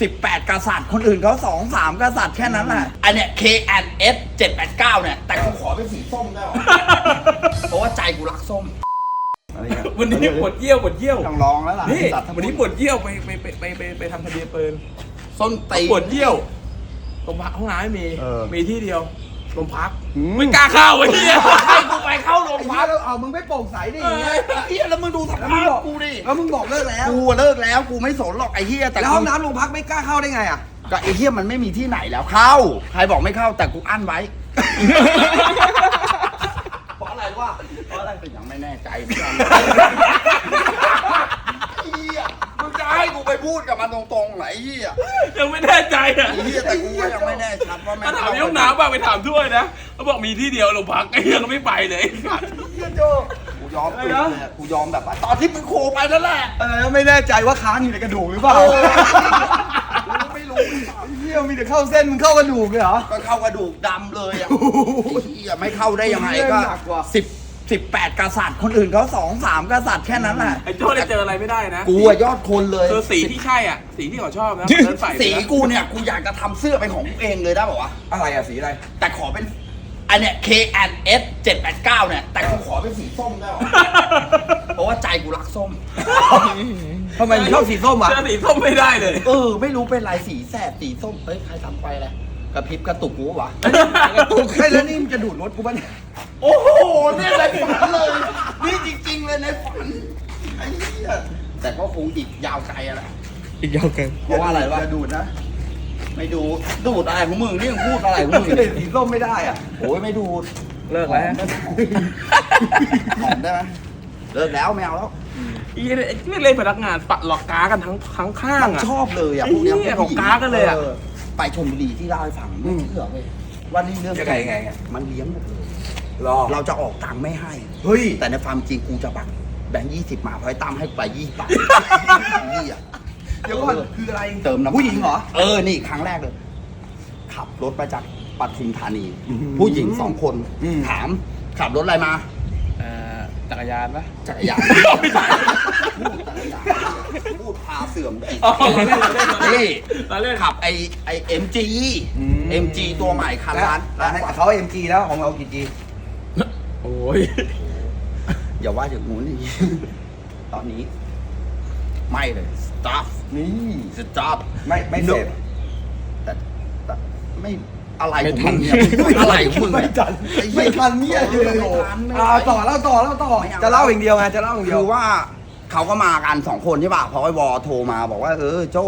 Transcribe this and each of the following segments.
สิบแปดกษัตริย์ คนอื่นเขาสองสามกษัตริย์แค่นั้นแหละ อันเนี้ย K N S เจ็ดแปดเก้าเนี่ย แต่กูขอเป็นสีส้มได้หรอ เพราะว่าใจกูรักส้มวันนี้ปวดเยี่ยวปวดเยี่ยวต้องลองแล้วล่ะนี่สัตว์ทั้งวันนี้ปวดเยี่ยวไปไปไปไปไปไปทำคดีปืนส้นตีปวดเยี่ยวตรงพักห้องน้ำไม่มีเออ มีที่เดียวโรงพักไม่กล้าเข้าไอ้เหี้ยให้กู ไปเข้าโรงไอ้พัเหี้ยกเอามึงไม่โปร่งใสดิเออไอ้เหี้ยแล้วมึงดูสแล้วภามึงพบอกกูดิแล้วมึงบอกเลิกแล้ว กูเลิกแล้วกูไม่สนหรอกไอ้เหี้ยแต่แล้วกูห้องน้ำโรงพักไม่กล้าเข้าได้ไงอะ ก็ไอ้เหี้ยมันไม่มีที่ไหนแล้วเข้าใครบอกไม่เข้าแต่กูอั้นไว้ เพราะอะไรวะเพราะอะไรก็ยังไม่แน่ใจเหมือนกันไอ้เหี้ยมึงจะให้กูไปพูดกับมันตรงๆไหนไอ้เหี้ยยังไม่แน่ใจอะไอ้เหี้ยแต่กูก็ยังไม่แน่ชัดว่าแม่ถ้างถามที่ห้องน้ำป่ะไปถามด้วยนะ เขาบอกมีที่เดียวโรงพักไอ้เหี้ยก็ไม่ไปเลยเหี้ยโจ กูยอมปิดเลยอะกูยอมแบบว่าตอนที่มึงโคไปนั่นแหละเออแล้วไม่แน่ใจว่าค้างอยู่ในกระดูกหรือเปล่ากูไม่รู้ไอ้เหี้ยมีแต่เข้าเส้นมึงเข้ากระดูกเลยเหรอ ก็เข้ากระดูกดำเลยอะไอ้เหี้ยไม่เข้าได้ยังไงก็หนักว่ะ สิบสิบแปดกษัตริย์คนอื่นเขาสองสามกษัตริย์แค่นั้นแหละไอ้โจ้ได้เจออะไรไม่ได้นะกูอะยอดคนเลยเจอสีที่ใช่อะ สีที่เขาชอบนะเดินใส่ไปสีนะกูเนี่ยกูอยากจะทำเสื้อเป็นของกูเองเลยได้ป่าวะอะไรอะสีอะไร แต่ขอเป็น อันเนี้ย K N S เจ็ดแปดเก้าเนี่ย แต่กูขอเป็นสีส้มได้หรอ เพราะว่าใจกูรักส้ม ทำไมมึงชอบสีส้มอะเจอสีส้มไม่ได้เลยเออ ไม่รู้เป็นลายสีแสบสีส้ม เฮ้ย ใครทำไฟอะไรกระพริบกระตุกกูวะใช่แล้วนี่มึงจะดูดรถกูปะเนี่ยโอ้โหเนี่ยในฝันเลย นี่จริง ๆ เลยในฝันไอ้เหี้ยแต่ก็คงอีกยาวไกลอะแหละอีกยาวเกินเพราะว่าอะไรวะจะดูดนะ ไม่ดูดดูดอะไรของมึงนี่มึงพูดอะไรของมึงสีส้มไม่ได้อะโอ้ยไม่ดูดเลิกแล้วหอมได้ไหมเลิกแล้วไม่เอาแล้วอีเนี่ยไม่เล่นพนักงานปัดหลอกกากันทั้งทั้งข้างอะ ชอบเลยอะไอ้พวกเนี้ยเหี้ยพวกผู้หญิของก๊ากันเลยอะไปชมบุรีที่เล่าให้ฟังไม่เชื่อเว้ยว่านี่เรื่องยังไงยังไงยังไงมันเลี้ยงหมดเลย รอ เราจะออกตังค์ไม่ให้ เฮ้ย แต่ในความจริงกูจะบักแบงค์ยี่สิบมาเพราะไอ้ตั้มให้กูไปยี่สิบบาทนี่อะ เดี๋ยวก่อนคืออะไรเติมน้ำมันผู้หญิงเหรอ เออ นี่ครั้งแรกเลย ขับรถมาจากปทุมธานีอืมผู้หญิงสองคนอืมถามขับรถอะไรมาจักรยานปะจักรยานไม่ใช่พูดจักรยานพูดพาเสื่อมได้อ๋อเล่นเล่นเล่นนี่เราเล่นขับไอไอเอ็มจีอืมเอ็มจีตัวใหม่คันแล้วร้านร้านเขาเอ็มจีแล้วของเรากี่จีโอ้ยอย่าว่าอย่างงู้นอย่างนี้ตอนนี้ ไม่เลย stop นี่ stop ไม่ไม่เสพแต่แต่ไม่อะไรของมึงเนี่ยอะไรของมึงไม่เนี่ย ทันอ้หี้ไม่ทันเนี่ยไม่ทันไม่อ่าทันต่อเล่าต่อเล่าต่อไม่เอา จะเล่าอย่างเดียวไงจะเล่าอย่างเดียวคือว่าเขาก็มากันสองคนใช่ป่ะพอไอ้วอโทรมาบอกว่า เออโจ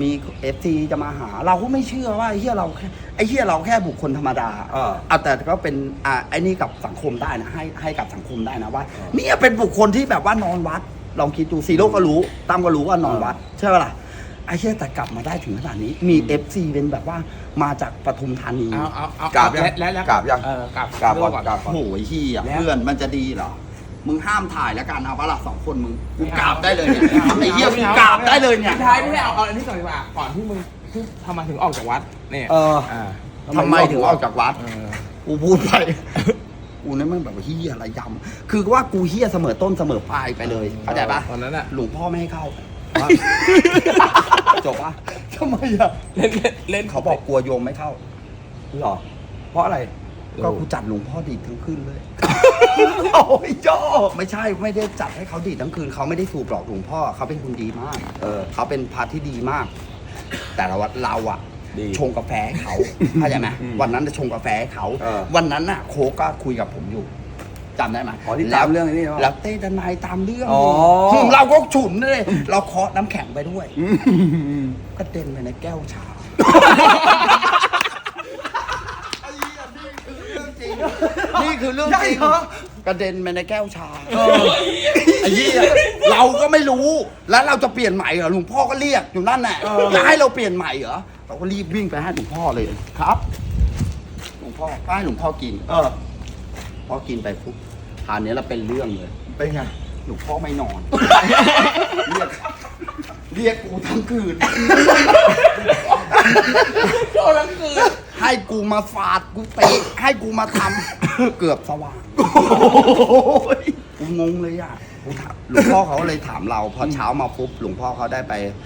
มีเอฟซีจะมาหา เราก็ไม่เชื่อว่าไอ้เฮียเราแค่ไอ้เฮียเราแค่บุคคลธรรมดาเออเอาแต่ก็เป็นอ่าไอ้นี่กับสังคมได้นะให้ให้กับสังคมได้นะว่าเนี่ยเป็นบุคคลที่แบบว่านอนวัด ลองคิดดูซีโร่ก็รู้ตั้มก็รู้ว่านอนวัดใช่ป่ะล่ะไอ้เชี่ยแต่กลับมาได้ถึงขนาดนี้ มีเอฟซีเป็นแบบว่ามาจากปทุมธานีเอาเอาเอากราบยังแล้วแล้วกราบยังเออกราบกราบก่อนเลิกราบก่อนโอ้ยเฮียแล้วเพื่อนมันจะดีเหรอมึงห้ามถ่ายแล้วกันเอาปะล่ะสองคนมึงกูไม่เอากราบได้เลยเนี่ยม่อาไอ้เหี้ยม่กูอกราบได้เลยเนี่ยพี่ท้ายไม่ใช่เอาเอาอันนี้ก่อนดีกว่าก่อนที่มึงที่ทำไมถึงออกจากวัดเนี่ยเอออ่าทำไมถึงออกจากวัดเออกูพูดไป กูนี่มันแบบว่าเฮียอะไรยำคือว่ากูเฮียเสมอต้นเสมอปลายไปเลยเข้าใจปะตอนนั้นอะ หลวงพ่อไม่ให้เข้า จบปะทำไมอะเล่นเล่นเล่น เขาบอกกลัวโยมไม่เข้าหรอ เพราะอะไรก็กูจัดหลวงพ่อดีดทั้งคืนเลย โอ้ยโจไม่ใช่ไม่ได้จัดให้เขาดีดทั้งคืนเขาไม่ได้สูบหลอกหลวงพ่อเขาเป็นคนดีมาก เออเขาเป็นพระที่ดีมาก แต่เราอะเราอะ ดีชงกาแฟให้เขาเข้าใจไหมอืมวันนั้นจะชงกาแฟให้เขา เออ วันนั้นน่ะโค้กก็คุยกับผมอยู่จำได้ไหมอ๋อที่ตามเรื่องไอ้นี่เหรอแล้วเต้ดนายตามเรื่องอ๋อ มเราก็ฉุนเลยเราเคาะน้ำแข็งไปด้วยก็เด็นไปในแก้วชานี่คือเรื่องใช่จริงเหรอกระเด็นไปในแก้วชาไอ้เหี้ยเราก็ไม่รู้ แล้วเราจะเปลี่ยนใหม่เหรอหลวงพ่อก็เรียกอยู่นั่นแหละจะให้เราเปลี่ยนใหม่เหรอ เราก็รีบวิ่งไปให้หลวงพ่อเลยครับหลวงพ่อก็ให้หลวงพ่อกินเออพอกินไปปุ๊บทานนี้เราเป็นเรื่องเลย เป็นไง หลวงพ่อไม่นอน เรียก เรียกกูทั้งคืน โดนทั้งคืน ให้กูมาฝาดกูเตะให้กูมาทำ เกือบสว่างกูงงเลยอะกูถามหลวงพ่อเขาเลยถามเรา พอเช้ามาปุ๊บหลวงพ่อเขาได้ไปอะ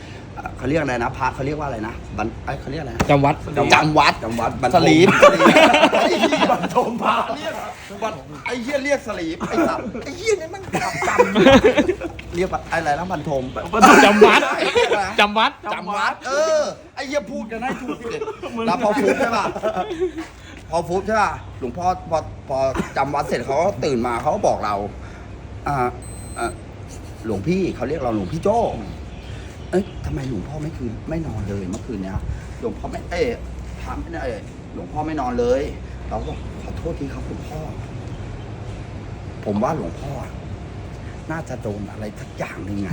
เขาเรียกอะไรนะพระเขาเรียกว่าอะไรนะบันไอ้ยเขาเรียกอะไรนะจำวัด จำวัดจำวัดบรรทมสลีป ไอ้เหี้ยบรรทมพระเรียกบันไอ้เหี้ยเรียกสลีปไอ้สัตว์ไอ้เหี้ยนี่มันกลับจำเรียกว่าอะไรนะบรรทมจำวัดจำวัดจำวัด เออไอ้เหี้ยพูดกันให้ถูกเลยแล้วพอฟุบใช่ป่ะพอฟุบใช่ป่ะหลวงพ่อพอพอจำวัดเสร็จเขาก็ตื่นมาเขาก็บอกเรา อ่าอ่าหลวงพี่เขาเรียกเราหลวงพี่โจ้ เอ้ยทำไมหลวงพ่อไม่คืนไม่นอนเลยเมื่อคืนเนี้ยหลวงพ่อไม่เอ้ยถามไม่ได้เอ้ยหลวงพ่อไม่นอนเลย เราก็บอกขอโทษทีครับคุณพ่อ ผมว่าหลวงพ่อ น่าจะโดนอะไรสักอย่างหนึ่งอะ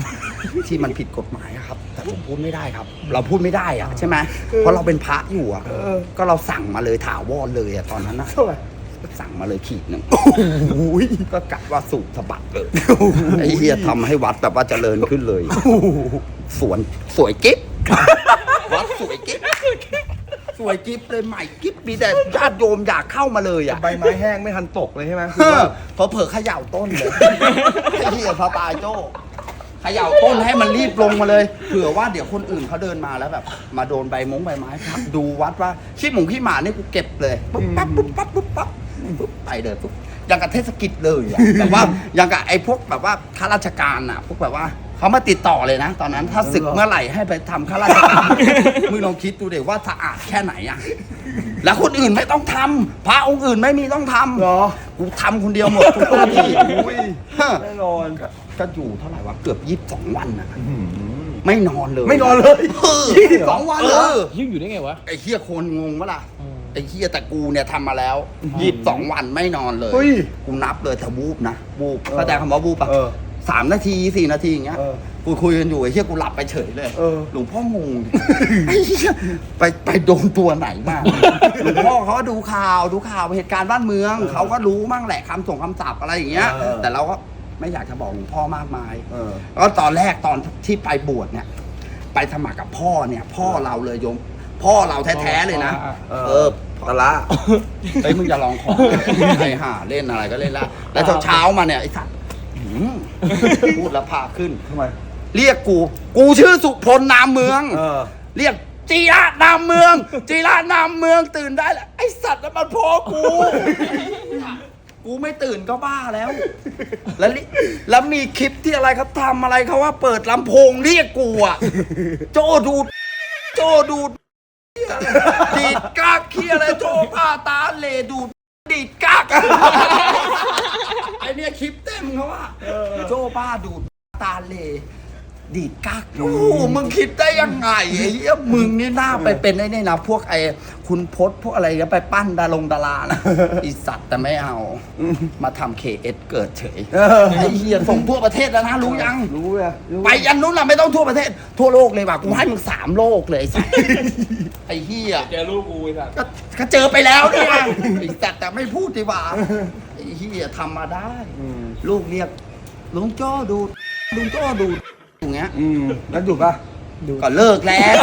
ที่มันผิดกฎหมายอะครับ แต่ผมพูดไม่ได้ครับ เราพูดไม่ได้อะใช่ไหมเพราะเราเป็นพระอยู่อะก็เราสั่งมาเลยถาวรเลยอะตอนนั้นนะเท่าไหร่ สั่งมาเลยขีดหนึ่งก็กะว่าสูบสะบัดเลยไอ้เฮียทำให้วัดแบบว่าเจริญขึ้นเลยสวนสวยกิ๊บวัดสวยกิ๊บสวยกิ๊บเลยใหม่กิ๊บมีแต่ญาติโยมอยากเข้ามาเลยอะใบไม้แห้งไม่ทันตกเลยใช่ไหมเออเพอเผลอๆเขย่าต้นเลยไอ้เหี้ยพระปายโจ้เขย่าต้นให้มันรีบลงมาเลยเผื่อว่าเดี๋ยวคนอื่นเขาเดินมาแล้วแบบ มาโดนใบมงใบไม้ทับดูวัดว่าขี้หมูขี้หมานี่กูเก็บเลยปุ๊บปั๊บปุ๊บปั๊บปุ๊บปั๊บ ปุ๊บไปเลยปุ๊บอย่างกับเทศกิจเลยอะแบบว่าอย่างกับไอ้พวกแบบว่าข้าราชการอะพวกแบบว่าเขามาติดต่อเลยนะ ตอนนั้นถ้าศึกเมื่อไหร่ให้ไปทำข้าราชการมึงลองคิดดูเดี๋ยวว่าสะอาดแค่ไหนอะแล้วคนอื่นไม่ต้องทำพระองค์อื่นไม่มีต้องทำเหรอ กูทำคนเดียวหมดทุกหน้าที่อุ้ยฮะแน่นอน ก็อยู่เท่าไหร่วะเกือบยี่สิบสองวันนะไม่นอนเลยไม่นอนเลยเออยี่สิบสองวันเหรอเออยิ่งอยู่ได้ไงวะ ไอ้เฮียคนงงปะล่ะ อืมไอ้เฮียแต่กูเนี่ยทำมาแล้วยี่สิบสองวันไม่นอนเลย เฮ้ยกูนับเลยแต่วูบนะวูบเออเข้าใจคำว่าวูบปะเออสามนาทีสี่นาทีอย่างเงี้ยเออกูคุยกันอยู่ไอ้เฮียกูหลับไปเฉยเลยเออหลวงพ่องงดิไอ้เหี้ยไปไปโดนตัวไหนมาหลวงพ่อเขาก็ดูข่าวดูข่าวเหตุการณ์บ้านเมือง เขาก็รู้มั่งแหละคำส่งคำศัพท์อะไรอย่างเงี้ย เออ แต่เราก็ไม่อยากจะบอกหลวงพ่อมากมาย เออ แล้วตอนแรกตอนที่ไปบวชเนี่ย ไปสมัครกับพ่อเนี่ย พ่อเราเลยโยม พ่อเราแท้ๆเลยนะ เออ เออ ตะละ เฮ้ยมึงจะลองของไอ้ห่าเล่นอะไรก็เล่นละแล้วเช้าๆมาเนี่ยไอ้สัตว์หืมพูดแล้วพาขึ้น ทำไม เรียกกู กูชื่อสุพลนามเมือง เออ เรียกจีระนามเมือง จีระนามเมืองตื่นได้แล้วไอสัตว์นั้นมันพ่อกู กูไม่ตื่นก็บ้าแล้ว แล้วลิแล้วมีคลิปที่อะไรเขาทำอะไรเขาว่าเปิดลำโพงเรียกกูอะโจดูด โจดูด ดีดกากเคียอะไรโจผ้าตาเลดูดดีดกักไอเนี่ยคลิปเต็มเขาว่าโจป้าดูดตาเล ดีดกากโอ้โหมึงคิดได้ยังไงไอ้เหี้ยมึงนี่น่าไปเป็นไอ้นี่นะพวกไอ้คุณพศพวกอะไรก็ไปปั้นดารงดารานะไอีสัตว์แต่ไม่เอา มาทำเคเอสเกิดเฉยเออไอ้เหี้ยส่งทั่วประเทศแล้วนะรู้ยัง รู้เลยรู้ไปยันนู้นล่ะไม่ต้องทั่วประเทศ ทั่วโลกเลยว่ะกูให้มึงสามโลกเลยไอ้สัตว์ไอ้เหี้ยเจอลูกกูไอ้สัสก็ก็เจอไปแล้วเนี่ยไอ้สัตว์แต่ไม่พูดดีกว่าไอ้เหี้ยทำมาได้อืมลูกเรียกลุงโจ้ดูดลุงโจ้ดูด อย่างเงี้ยอืมแล้วดูป่ะก็เลิกแล้ว